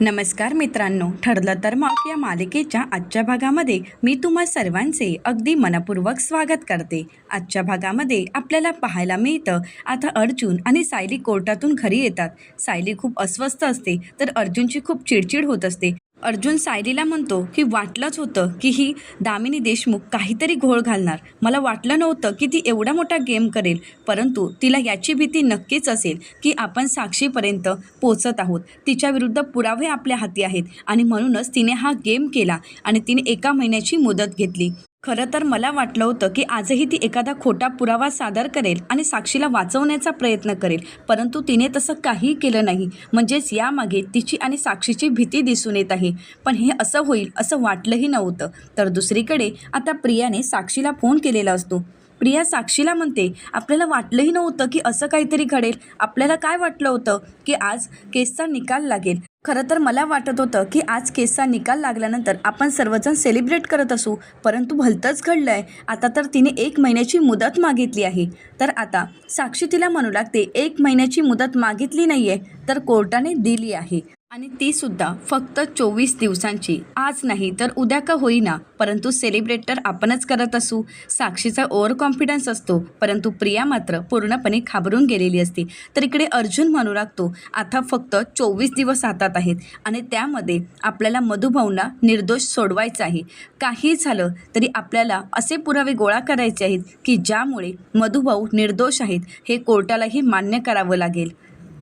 नमस्कार मित्रांनो ठरलं तर मग या मालिकेच्या आजच्या भागामध्ये मी तुम्हा सर्वांचे अगदी मनपूर्वक स्वागत करते. आजच्या भागामध्ये आपल्याला पाहायला मिळतं आता अर्जुन आणि सायली कोर्टातून घरी येतात. सायली खूप अस्वस्थ असते तर अर्जुनची खूप चिडचिड होत असते. अर्जुन सायलीला म्हणतो की वाटलंच होतं की ही दामिनी देशमुख काहीतरी घोळ घालणार. मला वाटलं नव्हतं की ती एवढा मोठा गेम करेल परंतु तिला याची भीती नक्कीच असेल की आपण साक्षीपर्यंत पोचत आहोत. तिच्याविरुद्ध पुरावे आपल्या हाती आहेत आणि म्हणूनच तिने हा गेम केला आणि तिने एका महिन्याची मुदत घेतली. खरं तर मला वाटलं होतं की आजही ती एखादा खोटा पुरावा सादर करेल आणि साक्षीला वाचवण्याचा प्रयत्न करेल. परंतु तिने तसं काहीही केलं नाही. म्हणजेच यामागे तिची आणि साक्षीची भीती दिसून येत आहे. पण हे असं होईल असं वाटलंही नव्हतं. तर दुसरीकडे आता प्रियाने साक्षीला फोन केलेला असतो. प्रिया साक्षीला म्हणते आपल्याला वाटलंही नव्हतं की असं काहीतरी घडेल. आपल्याला काय वाटलं होतं की आज केसचा निकाल लागेल? खरं तर मला वाटत होतं की आज केसचा निकाल लागल्यानंतर आपण सर्वजण सेलिब्रेट करत असू परंतु भलतंच घडलं आहे आता तर तिने एक महिन्याची मुदत मागितली आहे. तर आता साक्षी तिला म्हणू लागते एक महिन्याची मुदत मागितली नाही आहे तर कोर्टाने दिली आहे. आणि ती सुद्धा फक्त चोवीस दिवसांची. आज नाही तर उद्या का होईना परंतु सेलिब्रेट तर आपणच करत असू. साक्षीचा ओव्हर कॉन्फिडन्स असतो परंतु प्रिया मात्र पूर्णपणे घाबरून गेलेली असते. तर इकडे अर्जुन म्हणू लागतो आता फक्त चोवीस दिवस हातात आहेत आणि त्यामध्ये आपल्याला मधुभाऊंना निर्दोष सोडवायचं आहे. काही झालं तरी आपल्याला असे पुरावे गोळा करायचे आहेत की ज्यामुळे मधुभाऊ निर्दोष आहेत हे कोर्टालाही मान्य करावं लागेल.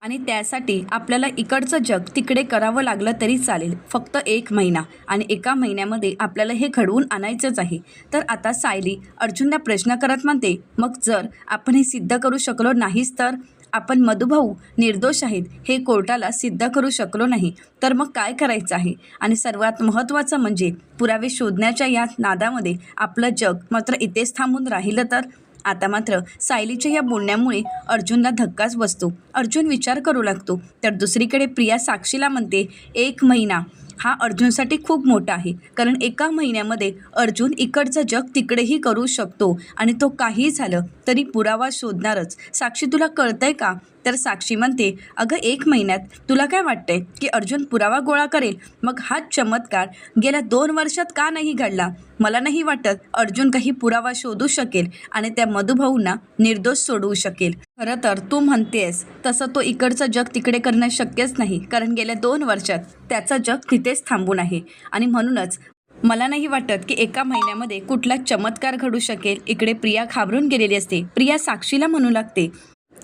आणि त्यासाठी आपल्याला इकडचं जग तिकडे करावं लागलं तरी चालेल. फक्त एक महिना. आणि एका महिन्यामध्ये आपल्याला हे घडवून आणायचंच आहे. तर आता सायली अर्जुनला प्रश्न करत म्हणते मग जर आपण हे सिद्ध करू शकलो नाहीच तर? आपण मधुभाऊ निर्दोष आहेत. हे कोर्टाला सिद्ध करू शकलो नाही. तर मग काय करायचं आहे? आणि सर्वात महत्त्वाचं म्हणजे पुरावे शोधण्याच्या या नादामध्ये आपलं जग मात्र इथेच थांबून राहिलं तर? आता मात्र सायलीच्या या बोलण्यामुळे अर्जुनला धक्काच बसतो. अर्जुन विचार करू लागतो तर दुसरीकडे प्रिया साक्षीला म्हणते एक महिना हा अर्जुनसाठी खूप मोठा आहे. कारण एका महिन्यामध्ये अर्जुन इकडचं जग तिकडेही करू शकतो आणि तो काही झालं तरी पुरावा शोधणारच. साक्षी तुला कळतंय का? तर साक्षी म्हणते अगं एक महिन्यात तुला काय वाटतंय की अर्जुन पुरावा गोळा करेल? मग हाच चमत्कार गेल्या दोन वर्षात का नाही घडला? मला नाही वाटत अर्जुन काही पुरावा शोधू शकेल आणि त्या मधुभाऊंना निर्दोष सोडवू शकेल. खरं तर तू म्हणतेस तसं तो इकडचं जग तिकडे करणं शक्यच नाही कारण गेल्या दोन वर्षात त्याचं जग तिथेच थांबून आहे. आणि म्हणूनच मला नाही वाटत की एका महिन्यामध्ये कुठला चमत्कार घडू शकेल. इकडे प्रिया घाबरून गेलेली असते. प्रिया साक्षीला म्हणू लागते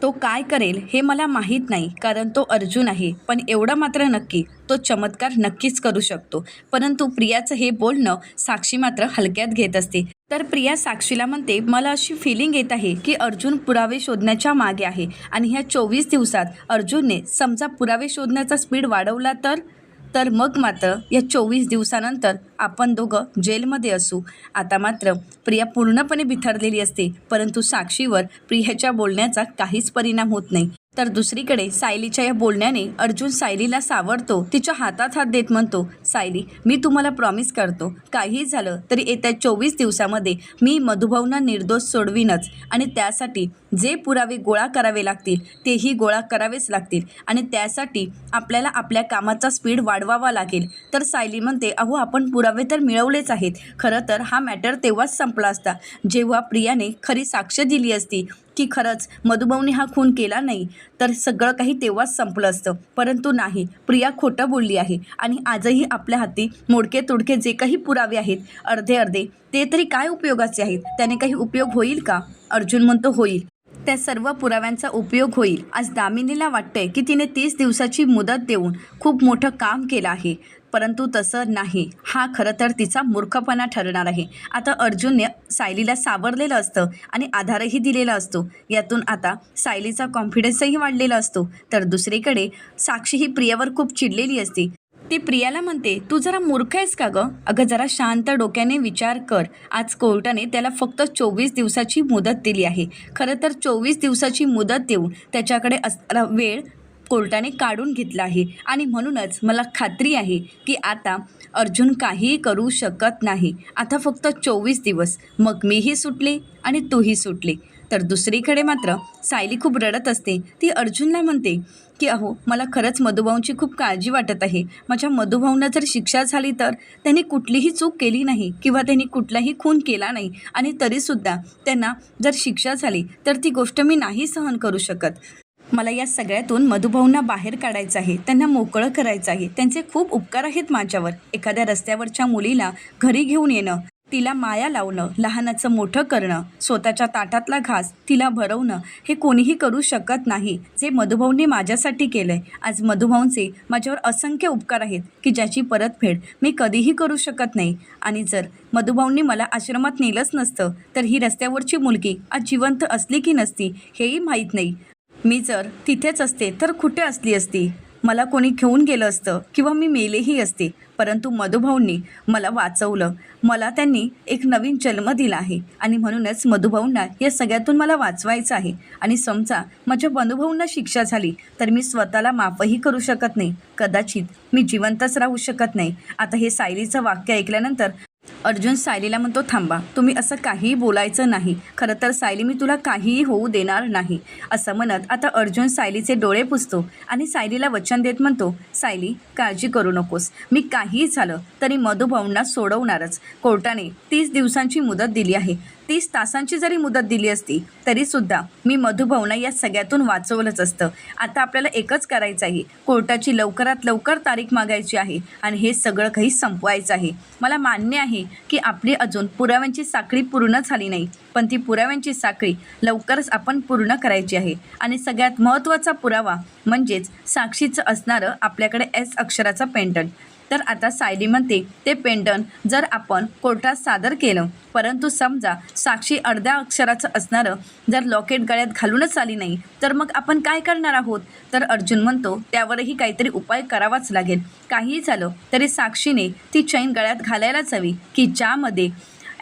तो काय करेल हे मला माहीत नाही कारण तो अर्जुन आहे. पण एवढं मात्र नक्की तो चमत्कार नक्कीच करू शकतो. परंतु प्रियाचं हे बोलणं साक्षी मात्र हलक्यात घेत असते. तर प्रिया साक्षीला म्हणते मला अशी फिलिंग येत आहे की अर्जुन पुरावे शोधण्याच्या मागे आहे आणि ह्या चोवीस दिवसात अर्जुनने समजा पुरावे शोधण्याचा स्पीड वाढवला तर तर मग मात्र या चोवीस दिवसानंतर आपण दोघं जेलमध्ये असू. आता मात्र प्रिया पूर्णपणे बिथरलेली असते परंतु साक्षीवर प्रियाच्या बोलण्याचा काहीच परिणाम होत नाही. तर दुसरीकडे सायलीच्या या बोलण्याने अर्जुन सायलीला सावरतो तिच्या हातात हात देत म्हणतो सायली मी तुम्हाला प्रॉमिस करतो काही झालं तरी येत्या चोवीस दिवसामध्ये मी मधुभावना निर्दोष सोडवीनच आणि त्यासाठी जे पुरावे गोळा करावे लागतील तेही गोळा करावेच लागतील आणि त्यासाठी आपल्याला आपल्या कामाचा स्पीड वाढवावा लागेल. तर सायली म्हणते अहो आपण पुरावे तर मिळवलेच आहेत खरं तर हा मॅटर तेव्हाच संपला असता जेव्हा प्रियाने खरी साक्ष दिली असती की खरंच मधुभाऊने हा खून केला नाही तर सगळं काही तेव्हाच संपलं असतं. परंतु नाही प्रिया खोटं बोलली आहे आणि आजही आपल्या हाती मोडके तोडके जे काही पुरावे आहेत अर्धे अर्धे ते तरी काय उपयोगाचे आहेत? त्याने काही उपयोग होईल का? अर्जुन म्हणतो होईल. त्या सर्व पुराव्यांचा उपयोग होईल. आज दामिनीला वाटतंय की तिने तीस दिवसाची मुदत देऊन खूप मोठं काम केलं आहे. परंतु तसं नाही. हा खरं तर तिचा मूर्खपणा ठरणार आहे. आता अर्जुनने सायलीला सावरलेलं असतं आणि आधारही दिलेला असतो. यातून आता सायलीचा कॉन्फिडन्सही वाढलेला असतो. तर दुसरीकडे साक्षी ही प्रियावर खूप चिडलेली असते. ती प्रियाला म्हणते तू जरा मूर्ख आहेस का गं? अगं जरा शांत डोक्याने विचार कर. आज कोर्टाने त्याला फक्त चोवीस दिवसाची मुदत दिली आहे. खरं तर चोवीस दिवसाची मुदत देऊन त्याच्याकडे असणारा वेळ कोर्टाने काढून घेतला आहे. आणि म्हणूनच मला खात्री आहे की आता अर्जुन काहीही करू शकत नाही. आता फक्त चोवीस दिवस. मग मीही सुटले आणि तूही सुटले. तर दुसरीकडे मात्र सायली खूप रडत असते. ती अर्जुनला म्हणते की अहो मला खरंच मधुभाऊंची खूप काळजी वाटत आहे. माझ्या मधुभाऊंना जर शिक्षा झाली तर त्यांनी कुठलीही चूक केली नाही किंवा त्यांनी कुठलाही खून केला नाही. आणि तरीसुद्धा त्यांना जर शिक्षा झाली तर ती गोष्ट मी नाही सहन करू शकत. मला या सगळ्यातून मधुभाऊंना बाहेर काढायचं आहे त्यांना मोकळं करायचं आहे. त्यांचे खूप उपकार आहेत माझ्यावर. एखाद्या रस्त्यावरच्या मुलीला घरी घेऊन येणं तिला माया लावणं लहानाचं मोठं करणं स्वतःच्या ताटातला घास तिला भरवणं हे कोणीही करू शकत नाही. जे मधुभाऊंनी माझ्यासाठी केलं आहे आज मधुभाऊंचे माझ्यावर असंख्य उपकार आहेत की ज्याची परतफेड मी कधीही करू शकत नाही. आणि जर मधुभाऊंनी मला आश्रमात नेलंच नसतं तर ही रस्त्यावरची मुलगी आज जिवंत असली की नसती हेही माहीत नाही. मी जर तिथेच असते तर कुठे असली असती? मला कोणी घेऊन गेलं असतं किंवा मी मेलेही असते. परंतु मधुभाऊंनी मला वाचवलं. मला त्यांनी एक नवीन जन्म दिला आहे आणि म्हणूनच मधुभाऊंना या सगळ्यातून मला वाचवायचं आहे. आणि समजा माझ्या मधुभाऊंना शिक्षा झाली तर मी स्वतःला माफही करू शकत नाही. कदाचित मी जिवंतच राहू शकत नाही. आता हे सायलीचं वाक्य ऐकल्यानंतर अर्जुन सायलीला म्हणतो थांबा तुम्ही असं काहीही बोलायचं नाही. खरं तर सायली मी तुला काहीही होऊ देणार नाही. असं म्हणत आता अर्जुन सायलीचे डोळे पुसतो आणि सायलीला वचन देत म्हणतो सायली काळजी करू नकोस. मी काहीही झालं तरी मधुभाऊंना सोडवणारच. कोर्टाने तीस दिवसांची मुदत दिली आहे. तीस तासांची जरी मुदत दिली असती तरीसुद्धा मी मधुभावना या सगळ्यातून वाचवलंच असतं. आता आपल्याला एकच करायचं आहे. कोर्टाची लवकरात लवकर तारीख मागायची आहे आणि हे सगळं काही संपवायचं आहे. मला मान्य आहे की आपली अजून पुराव्यांची साखळी पूर्ण झाली नाही. पण ती पुराव्यांची साखळी लवकरच आपण पूर्ण करायची आहे. आणि सगळ्यात महत्त्वाचा पुरावा म्हणजेच साक्षीचं असणारं आपल्याकडे एस अक्षराचं पेंटंट तर आता सायली म्हणते ते पेंडन जर आपण कोर्टात सादर केलं परंतु समजा साक्षी अर्ध्या अक्षराचं असणारं जर लॉकेट गळ्यात घालूनच आली नाही तर मग आपण काय करणार आहोत? तर अर्जुन म्हणतो त्यावरही काहीतरी उपाय करावाच लागेल. काहीही झालं तरी साक्षीने ती चैन गळ्यात घालायलाच हवी की ज्यामध्ये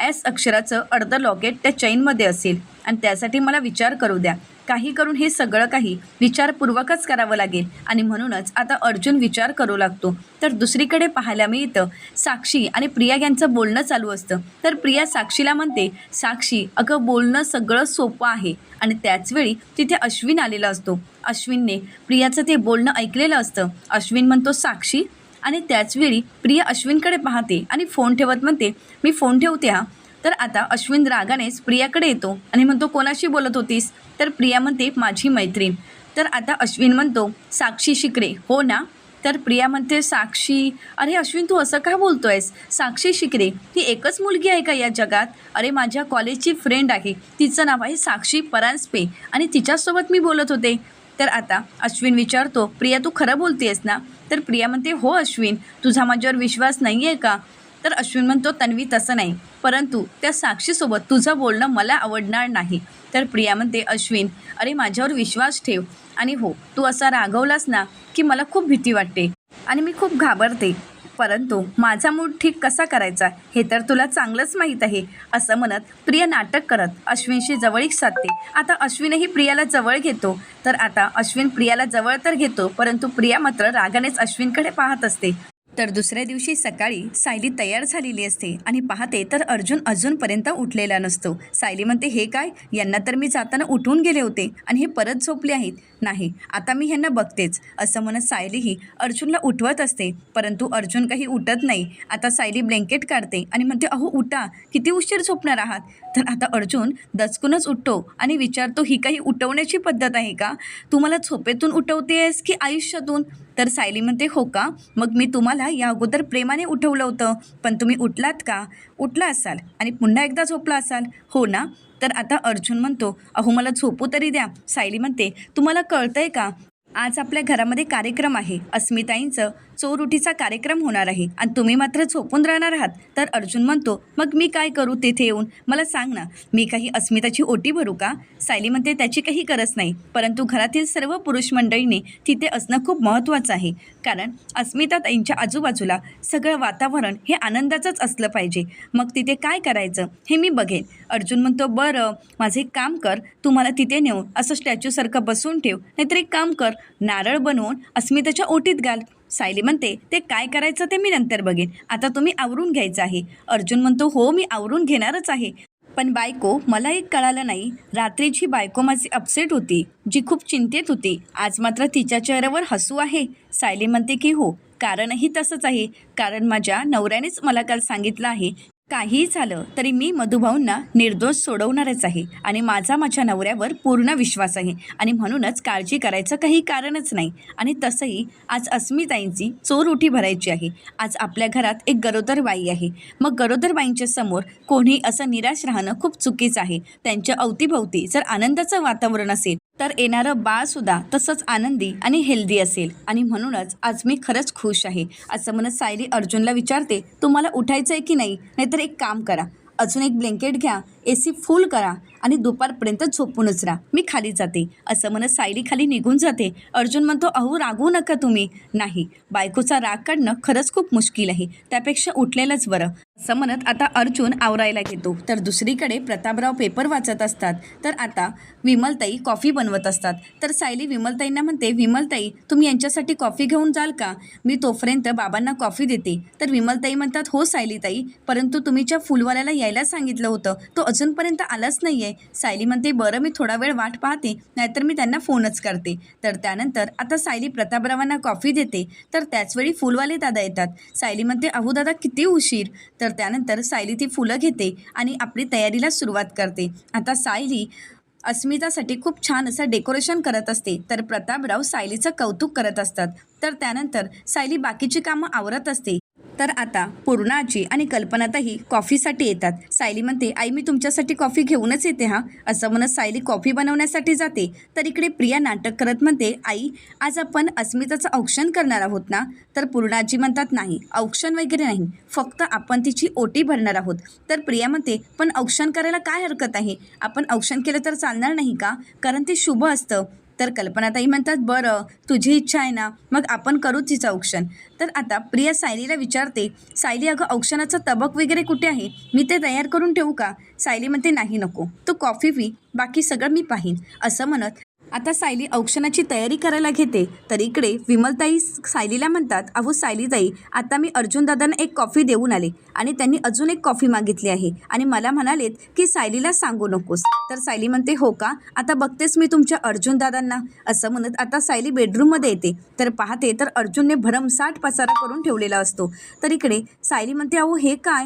एस अक्षराचं अर्ध लॉकेट त्या चैनमध्ये असेल. आणि त्यासाठी मला विचार करू द्या. काही करून हे सगळं काही विचारपूर्वकच करावं लागेल. आणि म्हणूनच आता अर्जुन विचार करू लागतो. तर दुसरीकडे पाहायला मिळतं साक्षी आणि प्रिया यांचं बोलणं चालू असतं. तर प्रिया साक्षीला म्हणते साक्षी अगं बोलणं सगळं सोपं आहे. आणि त्याचवेळी तिथे अश्विन आलेला असतो. अश्विनने प्रियाचं ते बोलणं ऐकलेलं असतं. अश्विन म्हणतो साक्षी आणि त्याचवेळी प्रिया अश्विनकडे पाहते आणि फोन ठेवत म्हणते मी फोन ठेवते हा. तर आता अश्विन रागानेच प्रियाकडे येतो आणि म्हणतो कोणाशी बोलत होतीस? तर प्रिया म्हणते माझी मैत्रीण. तर आता अश्विन म्हणतो साक्षी शिकरे. हो ना. तर प्रिया म्हणते साक्षी अरे अश्विन तू असं का बोलतोयस? साक्षी शिकरे ती एकच मुलगी आहे का या जगात? अरे माझ्या कॉलेजची फ्रेंड आहे तिचं नाव आहे साक्षी परांजपे आणि तिच्यासोबत मी बोलत होते. तर आता अश्विन विचारतो प्रिया तू खरं बोलतेस ना? तर प्रिया म्हणते हो अश्विन तुझा माझ्यावर विश्वास नाही आहे का? तर अश्विन म्हणतो तन्वी तसं नाही. परंतु त्या साक्षीसोबत तुझं बोलणं मला आवडणार नाही. तर प्रिया म्हणते अश्विन अरे माझ्यावर विश्वास ठेव. आणि हो तू असा रागवलास ना की मला खूप भीती वाटते आणि मी खूप घाबरते. परंतु माझा मूड ठीक कसा करायचा हे तर तुला चांगलंच माहीत आहे असं म्हणत प्रिया नाटक करत अश्विनशी जवळीक साधते. आता अश्विनही प्रियाला जवळ घेतो तर आता अश्विन प्रियाला जवळ तर घेतो परंतु प्रिया मात्र रागानेच अश्विनकडे पाहत असते. तर दुसऱ्या दिवशी सकाळी सायली तयार झालेली असते आणि पाहते तर अर्जुन अजूनपर्यंत उठलेला नसतो. सायली म्हणते हे काय? यांना तर मी जाताना उठून गेले होते आणि हे परत झोपले आहेत. नाही आता मी ह्यांना बघतेच. असं म्हणत सायलीही अर्जुनला उठवत असते. परंतु अर्जुन काही उठत नाही. आता सायली ब्लँकेट काढते आणि म्हणते अहो उठा. किती उशीर झोपणार आहात? तर आता अर्जुन दचकूनच उठतो आणि विचारतो ही काही उठवण्याची पद्धत आहे का? तुम्हाला झोपेतून उठवतेस की आयुष्यातून? तर सायली म्हणते हो का? मग मी तुम्हाला या अगोदर प्रेमाने उठवलं होतं. पण तुम्ही उठलात का? उठला असाल आणि पुन्हा एकदा झोपला असाल हो ना? तर आता अर्जुन म्हणतो अहो मला झोपू तरी द्या. सायली म्हणते तुम्हाला कळतंय का? आज आपल्या घरामध्ये कार्यक्रम आहे अस्मिताईंचं. चोरुटीचा कार्यक्रम होणार आहे. आणि तुम्ही मात्र झोपून राहणार आहात. तर अर्जुन म्हणतो मग मी काय करू तेथे येऊन? मला सांग ना मी काही अस्मिताची ओटी भरू का? सायली म्हणते त्याची काही गरज नाही. परंतु घरातील सर्व पुरुष मंडळीने तिथे असणं खूप महत्त्वाचं आहे. कारण अस्मिता ताईंच्या आजूबाजूला सगळं वातावरण हे आनंदाचंच असलं पाहिजे. मग तिथे काय करायचं हे मी बघेन. अर्जुन म्हणतो बरं माझे काम कर. तुम्हाला तिथे नेऊन असं स्टॅच्यूसारखं बसून ठेव. नाहीतर एक काम कर. नारळ बनवून अस्मिताच्या ओटीत घाल. सायली म्हणते ते काय करायचं ते मी नंतर बघेन. आता तुम्ही आवरून घ्यायचं आहे. अर्जुन म्हणतो हो मी आवरून घेणारच आहे. पण बायको मला एक कळालं नाही. रात्रीची बायको माझी अपसेट होती जी खूप चिंतेत होती. आज मात्र तिच्या चेहऱ्यावर हसू आहे. सायली म्हणते की हो कारणही तसंच आहे. कारण माझ्या नवऱ्यानेच मला काल सांगितलं आहे. काहीही झालं तरी मी मधुभाऊंना निर्दोष सोडवणारच आहे आणि माझा माझ्या नवऱ्यावर पूर्ण विश्वास आहे. आणि म्हणूनच काळजी करायचं काही कारणच नाही. आणि तसंही आज अस्मिताईंची चोर उठी भरायची आहे. आज आपल्या घरात एक गरोदर बाई आहे. मग गरोदर बाईंच्या समोर कोणी असं निराश राहणं खूप चुकीचं आहे. त्यांच्या अवतीभोवती जर आनंदाचं वातावरण असेल तर येणारं बाळसुद्धा तसंच आनंदी आणि हेल्दी असेल. आणि म्हणूनच आज मी खरंच खुश आहे. असं म्हणत सायली अर्जुनला विचारते तुम्हाला उठायचं आहे की नाही? नाहीतर एक काम करा. अजून एक ब्लँकेट घ्या ए सी फुल करा आणि दुपारपर्यंत झोपूनच राहा. मी खाली जाते. असं म्हणत सायली खाली निघून जाते. अर्जुन म्हणतो अहो रागवू नका तुम्ही. नाही बायकोचा राग काढणं खरंच खूप मुश्किल आहे. त्यापेक्षा उठलेलंच बरं. असं म्हणत आता अर्जुन आवरायला घेतो तर दुसरीकडे प्रतापराव पेपर वाचत असतात. तर आता विमलताई कॉफी बनवत असतात. तर सायली विमलताईंना म्हणते विमलताई तुम्ही यांच्यासाठी कॉफी घेऊन जाल का? मी तोपर्यंत बाबांना कॉफी देते. तर विमलताई म्हणतात हो सायलीताई परंतु तुम्ही ज्या फुलवाल्याला यायला सांगितलं होतं तो अजूनपर्यंत आलाच नाही आहे सायली म्हणते बरं मी थोडा वेळ वाट पाहते नाहीतर मी त्यांना फोनच करते. तर त्यानंतर आता सायली प्रतापरावांना कॉफी देते. तर त्याचवेळी फुलवाले दादा येतात. सायली म्हणते अहो दादा किती उशीर. तर तर त्यानंतर सायली ती फुलं घेते आणि आपली तयारीला सुरुवात करते. आता सायली अस्मितासाठी खूप छान असं डेकोरेशन करत असते. तर प्रतापराव सायलीचं कौतुक करत असतात. तर त्यानंतर सायली बाकीची कामं आवरत असते. तर आता पूर्णाजी आणि कल्पनाताही कॉफीसाठी येतात. सायली म्हणते आई मी तुमच्यासाठी कॉफी घेऊनच येते हा. असं म्हणत सायली कॉफी बनवण्यासाठी जाते. तर इकडे प्रिया नाटक करत म्हणते आई आज आपण अस्मिताचं औक्षण करणार आहोत ना? तर पूर्णाजी म्हणतात नाही औक्षण वगैरे नाही. फक्त आपण तिची ओटी भरणार आहोत. तर प्रिया म्हणते पण औक्षण करायला काय हरकत आहे? आपण औक्षण केलं तर चालणार नाही का? कारण ते शुभ असतं. तर कल्पनाताई म्हणतात बरं तुझी इच्छा आहे ना मग आपण करू तिचं औक्षण. तर आता प्रिया सायलीला विचारते सायली अगं औक्षणाचं तबक वगैरे कुठे आहे? मी ते तयार करून ठेवू का? सायली म्हणते नाही नको. तू कॉफी पी बाकी सगळं मी पाहीन. असं म्हणत आता सायली औक्षणाची तयारी करायला घेते. तर इकडे विमलताई सायलीला म्हणतात अहो सायलीताई आता मी अर्जुनदादांना एक कॉफी देऊन आले आणि त्यांनी अजून एक कॉफी मागितली आहे आणि मला म्हणालेत की सायलीला सांगू नकोस. तर सायली म्हणते हो का? आता बघतेच मी तुमच्या अर्जुनदादांना असं म्हणत आता सायली बेडरूममध्ये येते. तर पाहते तर अर्जुनने भरमसाठ पसारा करून ठेवलेला असतो. तर इकडे सायली म्हणते अहो हे काय?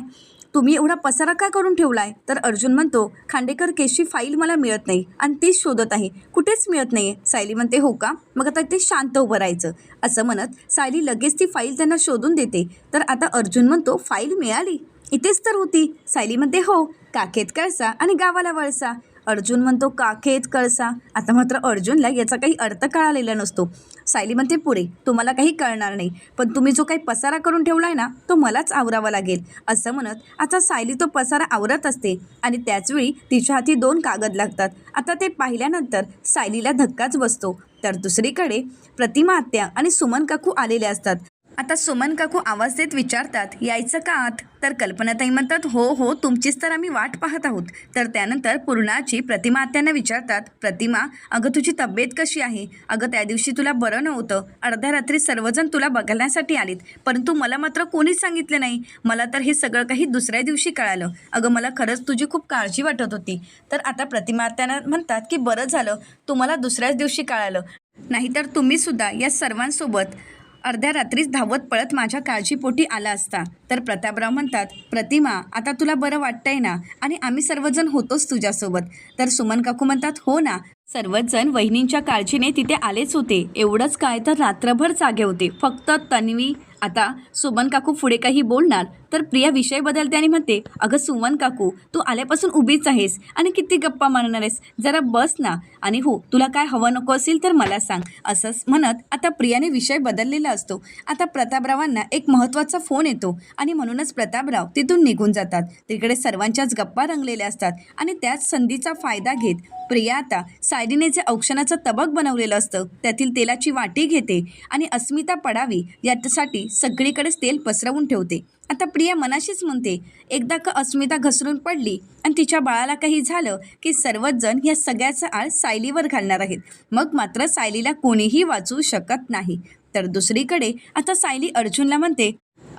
तुम्ही एवढा पसारा का करून ठेवला आहे तर अर्जुन म्हणतो खांडेकर केसची फाईल मला मिळत नाही आणि तीच शोधत आहे. कुठेच मिळत नाही सायली म्हणते हो का? मग आता ते शांत उभं राहायचं. असं म्हणत सायली लगेच ती फाईल त्यांना शोधून देते. तर आता अर्जुन म्हणतो फाईल मिळाली? इथेच तर होती. सायली म्हणते हो. काखेत कळसा आणि गावाला वळसा. अर्जुन म्हणतो काखेत कळसा? आता मात्र अर्जुनला याचा काही अर्थ कळालेला नसतो. सायली म्हणते पुरे तुम्हाला काही कळणार नाही पण तुम्ही जो काही पसारा करून ठेवला आहे ना तो मलाच आवरावा लागेल. असं म्हणत आता सायली तो पसारा आवरत असते आणि त्याचवेळी तिच्या हाती दोन कागद लागतात. आता ते पाहिल्यानंतर सायलीला धक्काच बसतो. तर दुसरीकडे प्रतिमा आत्या आणि सुमन काकू आलेले असतात. आता सुमन काकू आवाज देत विचारतात यायचं का आत? तर कल्पनाताई म्हणतात हो हो तुमचीच तर आम्ही वाट पाहत आहोत. तर त्यानंतर पूर्णाची प्रतिमा आत्यांना विचारतात प्रतिमा अगं तुझी तब्येत कशी आहे? अगं त्या दिवशी तुला बरं नव्हतं. अर्ध्या रात्री सर्वजण तुला बघण्यासाठी आलीत. परंतु मला मात्र कोणीच सांगितलं नाही. मला तर हे सगळं काही दुसऱ्या दिवशी कळालं. अगं मला खरंच तुझी खूप काळजी वाटत होती. तर आता प्रतिमा आत्यांना म्हणतात की बरं झालं. तुम्हाला दुसऱ्याच दिवशी कळालं. नाहीतर तुम्हीसुद्धा या सर्वांसोबत अर्ध्या रात्रीच धावत पळत माझ्या काळजीपोटी आला असता. तर प्रतापराव म्हणतात प्रतिमा आता तुला बरं वाटतंय ना? आणि आम्ही सर्वजण होतोच तुझ्यासोबत. तर सुमन काकू म्हणतात हो ना. सर्वच जण वहिनींच्या काळजीने तिथे आलेच होते. एवढंच काय तर रात्रभर जागे होते. फक्त तन्वी आता सुमन काकू पुढे काही बोलणार तर प्रिया विषय बदलते आणि म्हणते अगं सुमन काकू तू आल्यापासून उभीच आहेस आणि किती गप्पा मारणार आहेस जरा बस ना. आणि हो तुला काय हवं नको असेल तर मला सांग. असंच म्हणत आता प्रियाने विषय बदललेला असतो. आता प्रतापरावांना एक महत्त्वाचा फोन येतो आणि म्हणूनच प्रतापराव तिथून निघून जातात. तिकडे सर्वांच्याच गप्पा रंगलेल्या असतात आणि त्याच संधीचा फायदा घेत प्रिया आता सायडीने जे औक्षणाचं तबक बनवलेलं असतं त्यातील तेलाची वाटी घेते आणि अस्मिता पडावी यासाठी सगळीकडेच तेल पसरवून ठेवते. आता प्रिया मनाशीच म्हणते एकदा का अस्मिता घसरून पडली आणि तिच्या बाळाला काही झालं की सर्वच जण या सगळ्याचा आळ सायलीवर घालणार आहेत. मग मात्र सायलीला कोणीही वाचवू शकत नाही. तर दुसरीकडे आता सायली अर्जुनला म्हणते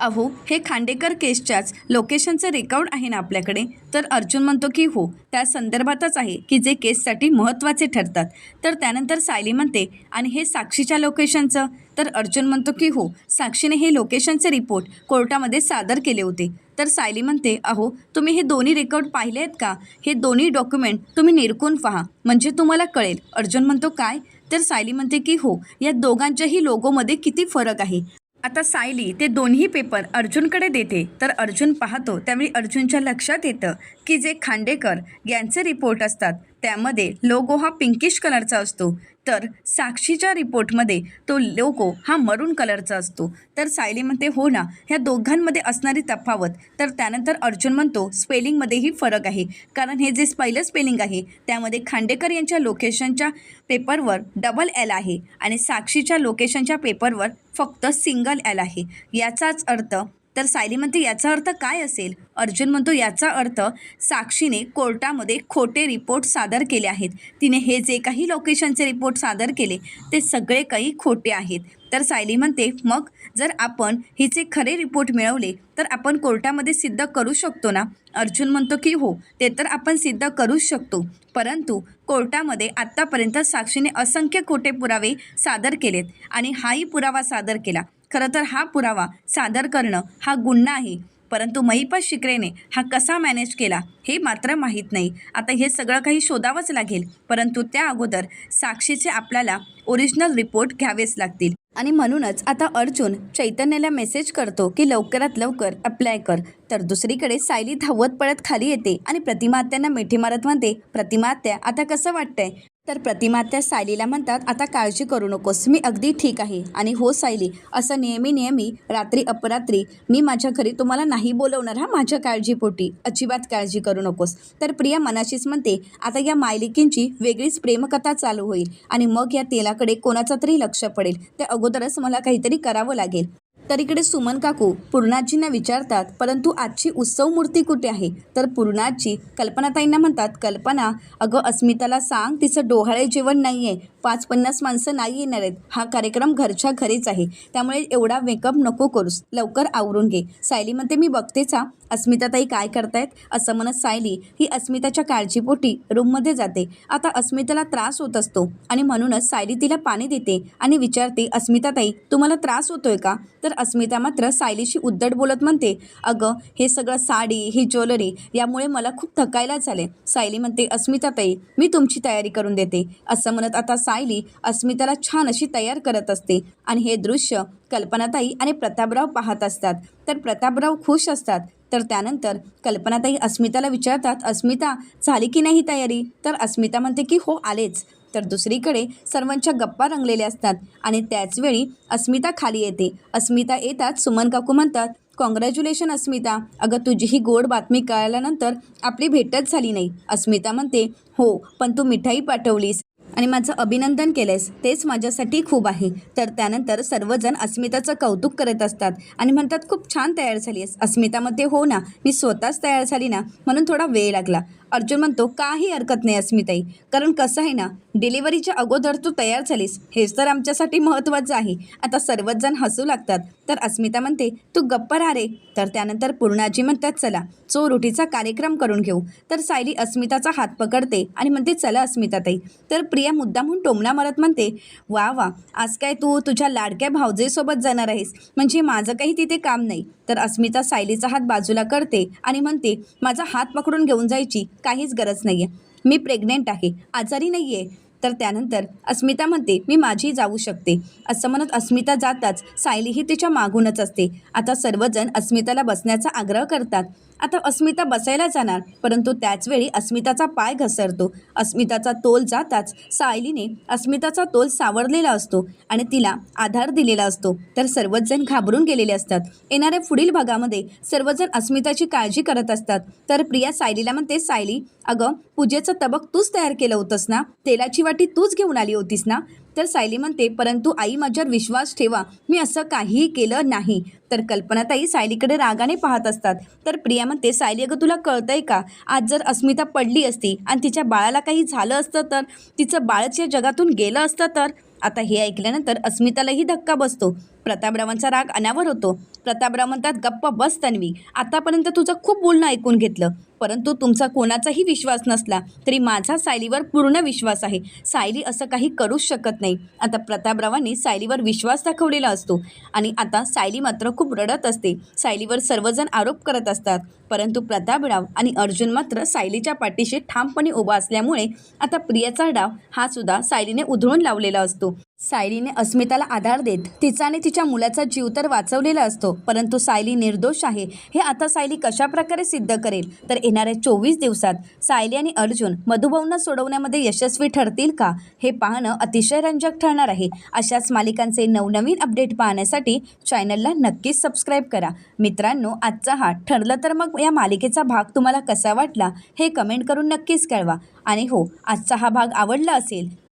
अहो हे खांडेकर केसच्याच लोकेशनचं रेकॉर्ड आहे ना आपल्याकडे? तर अर्जुन म्हणतो की हो त्या संदर्भातच आहे की जे केससाठी महत्त्वाचे ठरतात. तर त्यानंतर सायली म्हणते आणि हे साक्षीच्या लोकेशनचं तर अर्जुन म्हणतो की हो साक्षीने हे लोकेशनचे रिपोर्ट कोर्टामध्ये सादर केले होते. तर सायली म्हणते अहो तुम्ही हे दोन्ही रेकॉर्ड पाहिले आहेत का? हे दोन्ही डॉक्युमेंट तुम्ही निरकून पहा म्हणजे तुम्हाला कळेल. अर्जुन म्हणतो काय? तर सायली म्हणते की हो या दोघांच्याही लोगोमध्ये किती फरक आहे? आता सायली ते दोन्ही पेपर अर्जुनकडे देते. तर अर्जुन पाहतो त्यावेळी अर्जुनच्या लक्षात येतं की जे खांडेकर यांचे रिपोर्ट असतात त्यामध्ये लोगो हा पिंकिश कलरचा असतो. तर साक्षीच्या रिपोर्टमध्ये तो लोगो हा मरून कलरचा असतो. तर सायली म्हणते हो ना ह्या दोघांमध्ये असणारी तफावत. तर त्यानंतर अर्जुन म्हणतो स्पेलिंगमध्येही फरक आहे. कारण हे जे पहिलं स्पेलिंग आहे त्यामध्ये खांडेकर यांच्या लोकेशनच्या पेपरवर डबल एल आहे आणि साक्षीच्या लोकेशनच्या पेपरवर फक्त सिंगल एल आहे. याचाच अर्थ तर सायली म्हणते याचा अर्थ काय असेल? अर्जुन म्हणतो याचा अर्थ साक्षीने कोर्टामध्ये खोटे रिपोर्ट सादर केले आहेत. तिने हे जे काही लोकेशनचे रिपोर्ट सादर केले ते सगळे काही खोटे आहेत. तर सायली म्हणते मग जर आपण हिचे खरे रिपोर्ट मिळवले तर आपण कोर्टामध्ये सिद्ध करू शकतो ना? अर्जुन म्हणतो की हो ते तर आपण सिद्ध करूच शकतो. परंतु कोर्टामध्ये आत्तापर्यंत साक्षीने असंख्य खोटे पुरावे सादर केलेत आणि हाही पुरावा सादर केला. खरं तर हा पुरावा सादर करणं हा गुन्हा आहे. परंतु महिपत शिकरेने हा कसा मॅनेज केला हे मात्र माहीत नाही. आता हे सगळं काही शोधावंच लागेल परंतु त्या अगोदर साक्षीचे आपल्याला ओरिजिनल रिपोर्ट घ्यावेच लागतील. आणि म्हणूनच आता अर्जुन चैतन्याला मेसेज करतो की लवकरात लवकर अप्लाय कर. तर दुसरीकडे सायली धावत पळत खाली येते आणि प्रतिमात्यांना मिठी मारत म्हणते प्रतिमात्या आता कसं वाटतंय? तर प्रतिमा त्या सायलीला म्हणतात आता काळजी करू नकोस मी अगदी ठीक आहे. आणि हो सायली असं नेहमी नेहमी रात्री अपरात्री मी माझ्या घरी तुम्हाला नाही बोलवणार हा माझ्या काळजीपोटी. अजिबात काळजी करू नकोस. तर प्रिया मनाशीच म्हणते आता या मायलिकींची वेगळीच प्रेमकथा चालू होईल आणि मग या तेलाकडे कोणाचं तरी लक्ष पडेल. त्या अगोदरच मला काहीतरी करावं लागेल. तर इकडे सुमन काकू पूर्णाजींना विचारतात परंतु आजची उत्सव मूर्ती कुठे आहे? तर पूर्णाजी कल्पनाताईंना म्हणतात कल्पना अगं अस्मिताला सांग तिचं डोहाळे जेवण नाही आहे पाच पन्नास माणसं नाही येणार आहेत. हा कार्यक्रम घरच्या घरीच आहे. त्यामुळे एवढा मेकअप नको करूस. लवकर आवरून घे. सायली म्हणते मी बघतेच हा अस्मिताताई काय करतायत? असं म्हणत सायली ही अस्मिताच्या काळजीपोटी रूममध्ये जाते. आता अस्मिताला त्रास होत असतो आणि म्हणूनच सायली तिला पाणी देते आणि विचारते अस्मिताताई तुम्हाला त्रास होतोय का? तर अस्मिता मात्र सायलीशी उद्धट बोलत म्हणते अगं हे सगळं साडी ही ज्वेलरी यामुळे मला खूप थकायला झाले सायली म्हणते अस्मिताताई मी तुमची तयारी करून देते. असं म्हणत आता सायली अस्मिताला छान अशी तयार करत असते. आणि हे दृश्य कल्पनाताई आणि प्रतापराव पाहत असतात. तर प्रतापराव खुश असतात. तर त्यानंतर कल्पनाताई अस्मिताला विचारतात अस्मिता झाली की नाही तयारी? तर अस्मिता म्हणते की हो आलेच. तर दुसरीकडे सर्वांच्या गप्पा रंगलेल्या असतात आणि त्याचवेळी अस्मिता खाली येते. अस्मिता येतात सुमन काकू म्हणतात कॉंग्रॅच्युलेशन अस्मिता. अगं तुझी ही गोड बातमी कळल्यानंतर आपली भेटच झाली नाही. अस्मिता म्हणते हो पण तू मिठाई पाठवलीस. आणि माझं अभिनंदन केलंयस तेच माझ्यासाठी खूप आहे. तर त्यानंतर सर्वजण अस्मिताचं कौतुक करत असतात आणि म्हणतात खूप छान तयार झाली आहेस अस्मितामध्ये हो ना मी स्वतःच तयार झाली ना म्हणून थोडा वेळ लागला. अर्जुन म्हणतो काही हरकत नाही अस्मिताई. कारण कसं आहे ना डिलिव्हरीच्या अगोदर तू तयार झालीस. हेच तर आमच्यासाठी महत्त्वाचं आहे. आता सर्वच जण हसू लागतात. तर अस्मिता म्हणते तू गप्प राहा रे. तर त्यानंतर पूर्णाजी म्हणतात चला चोरुटीचा कार्यक्रम करून घेऊ. तर सायली अस्मिताचा हात पकडते आणि म्हणते चला अस्मिताताई. तर प्रिया मुद्दामहून टोमणा मारत म्हणते वा वा आज काय तू तुझ्या लाडक्या भावजेसोबत जाणार आहेस? म्हणजे माझं काही तिथे काम नाही. तर अस्मिता सायलीचा हात बाजूला करते आणि म्हणते माझा हात पकडून घेऊन जायची. काहीच गरज नाही आहे मी प्रेग्नेंट आहे. आजारी नाही आहे तर त्यानंतर अस्मिता म्हणते मी माझी जाऊ शकते. असं म्हणत अस्मिता जाताच सायलीही तिच्या मागूनच असते. आता सर्वजण अस्मिताला बसण्याचा आग्रह करतात. आता अस्मिता बसायला जाणार परंतु त्याचवेळी अस्मिताचा पाय घसरतो. अस्मिताचा तोल जाताच सायलीने अस्मिताचा तोल सावरलेला असतो आणि तिला आधार दिलेला असतो. तर सर्वच जण घाबरून गेलेले असतात. येणाऱ्या पुढील भागामध्ये सर्वजण अस्मिताची काळजी करत असतात. तर प्रिया सायलीला म्हणते सायली अगं पूजेचं तबक तूच तयार केलं होतंस ना? तेलाची वाटी तूच घेऊन आली होतीस ना? तर सायली म्हणते परंतु आई माझ्यावर विश्वास ठेवा. मी असं काहीही केलं नाही. तर कल्पनाताई सायलीकडे रागाने पाहत असतात. तर प्रिया म्हणते सायली अगं तुला कळतंय का? आज जर अस्मिता पडली असती आणि तिच्या बाळाला काही झालं असतं तर? तिचं बाळच या जगातून गेलं असतं तर? आता हे ऐकल्यानंतर अस्मितालाही धक्का बसतो. प्रतापरावांचा राग अनावर होतो. प्रतापराव म्हणतात गप्प बस तन्वी आतापर्यंत तुझं खूप बोलणं ऐकून घेतलं. परंतु तुमचा कोणाचाही विश्वास नसला तरी माझा सायलीवर पूर्ण विश्वास आहे. सायली असं काही करूच शकत नाही. आता प्रतापरावांनी सायलीवर विश्वास दाखवलेला असतो. आणि आता सायली मात्र खूप रडत असते. सायलीवर सर्वजण आरोप करत असतात. परंतु प्रतापराव आणि अर्जुन मात्र सायलीच्या पाठीशी ठामपणे उभा असल्यामुळे आता प्रियाचा डाव हा सुद्धा सायलीने उधळून लावलेला असतो. सायलीने अस्मिताला आधार देत तिचा आणि तिच्या मुलाचा जीव तर वाचवलेला असतो परंतु सायली निर्दोष आहे. हे आता सायली कशा प्रकारे सिद्ध करेल? तर येणाऱ्या चोवीस दिवसात सायली आणि अर्जुन मधुभाऊंना सोडवण्यामध्ये यशस्वी ठरतील का? हे पाहणं अतिशय रंजक ठरणार आहे. अशाच मालिकांचे नवनवीन अपडेट पाहण्यासाठी चॅनलला नक्कीच सबस्क्राईब करा. मित्रांनो आजचा हा ठरलं तर मग या मालिकेचा भाग तुम्हाला कसा वाटला हे कमेंट करून नक्कीच कळवा. आणि हो आजचा हा भाग आवडला असेल